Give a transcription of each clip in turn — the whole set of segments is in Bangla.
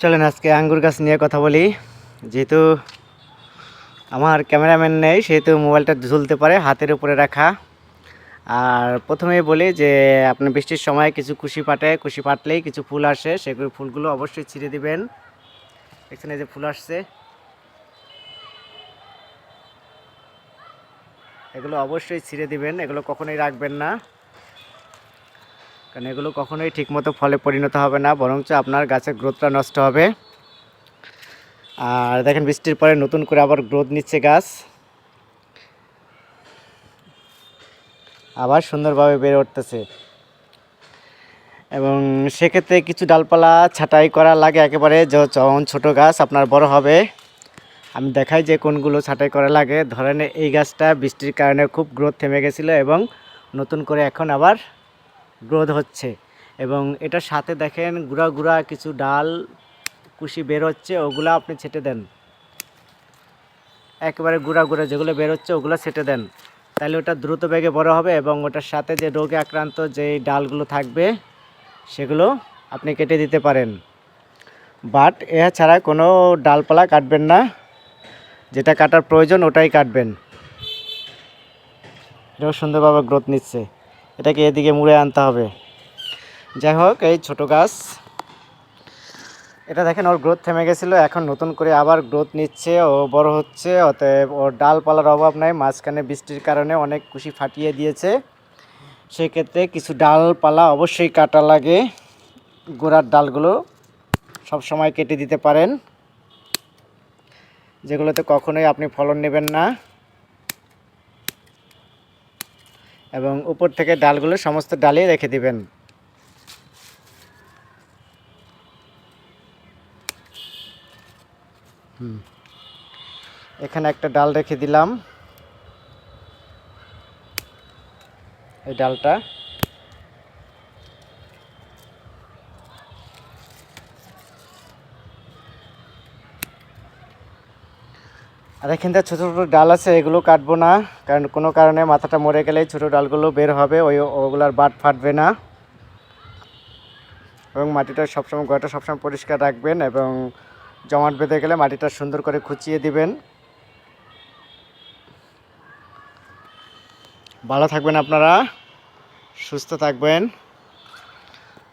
চলেন আজকে আঙ্গুর গাছ নিয়ে কথা বলি। যেহেতু আমার ক্যামেরাম্যান নেই, সেহেতু মোবাইলটা ঝুলতে পারে, হাতের উপরে রাখা। আর প্রথমেই বলি যে আপনি বৃষ্টির সময় কিছু কুশি পাটে, কুশি পাটলেই কিছু ফুল আসে। সেগুলো ফুলগুলো অবশ্যই ছিঁড়ে দিবেন। এখানে যে ফুল আসছে, এগুলো অবশ্যই ছিঁড়ে দিবেন। এগুলো কখনোই রাখবেন না। কারণ এগুলো কখনোই ঠিকমতো ফলে পরিণত হবে না, বরঞ্চ আপনার গাছের গ্রোথটা নষ্ট হবে। আর দেখেন বৃষ্টির পরে নতুন করে আবার গ্রোথ নিচ্ছে গাছ। আবার সুন্দরভাবে বেড়ে উঠতেছে। এবং সেক্ষেত্রে কিছু ডালপালা ছাঁটাই করা লাগে একেবারে যখন ছোটো গাছ, আপনার বড় হবে। আমি দেখাই যে কোনগুলো ছাঁটাই করা লাগে। ধরেন এই গাছটা বৃষ্টির কারণে খুব গ্রোথ থেমে গেছিল এবং নতুন করে এখন আবার গ্রোথ হচ্ছে। এবং এটার সাথে দেখেন গুঁড়া গুঁড়া কিছু ডাল কুশি বের হচ্ছে, ওগুলো আপনি ছেটে দেন। একেবারে গুঁড়া গুঁড়া যেগুলো বের হচ্ছে, ওগুলো ছেটে দেন। তাহলে ওটা দ্রুত বেগে বড় হবে এবং ওটার সাথে যে রোগে আক্রান্ত যে ডালগুলো থাকবে, সেগুলো আপনি কেটে দিতে পারেন। বাট এছাড়া কোনো ডালপালা কাটবেন না। যেটা কাটার প্রয়োজন ওটাই কাটবেন। এটাও সুন্দরভাবে গ্রোথ নিচ্ছে। এটাকে এদিকে মুড়ে আনতে হবে। যাই হোক, এই ছোট গাছ। এটা দেখেন, ওর গ্রোথ থেমে গেছিল, এখন নতুন করে আবার গ্রোথ নিচ্ছে, ও বড় হচ্ছে, অতএব ওর ডালপালার অভাব নাই, মাঝখানে বৃষ্টির কারণে অনেক কুশি ফাটিয়ে দিয়েছে। সেক্ষেত্রে কিছু ডালপালা অবশ্যই কাটা লাগে, গোড়ার ডালগুলো সব সময় কেটে দিতে পারেন। যেগুলোতে কখনোই আপনি ফলন নেবেন না। এবং উপর থেকে ডালগুলো সমস্ত ডালে রেখে দিবেন। এখানে একটা ডাল রেখে দিলাম। এই ডালটা আর এখানটা ছোটো ছোটো ডাল আছে, এগুলো কাটবো না। কারণ কোনো কারণে মাথাটা মরে গেলে ছোটো ডালগুলো বের হবে, ওই ওগুলার বাট ফাটবে না। এবং মাটিটা সবসময় গোড়াটা সবসময় পরিষ্কার রাখবেন এবং জমাট বেঁধে গেলে মাটিটা সুন্দর করে খুঁচিয়ে দিবেন। ভালো থাকবেন আপনারা, সুস্থ থাকবেন,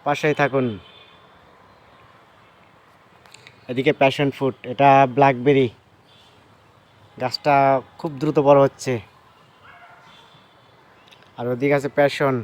পাশেই থাকুন। এদিকে প্যাশন ফুড এটা ব্ল্যাকবেরি গাছটা খুব দ্রুত বড় হচ্ছে। আর ওদিকে আছে প্যাশন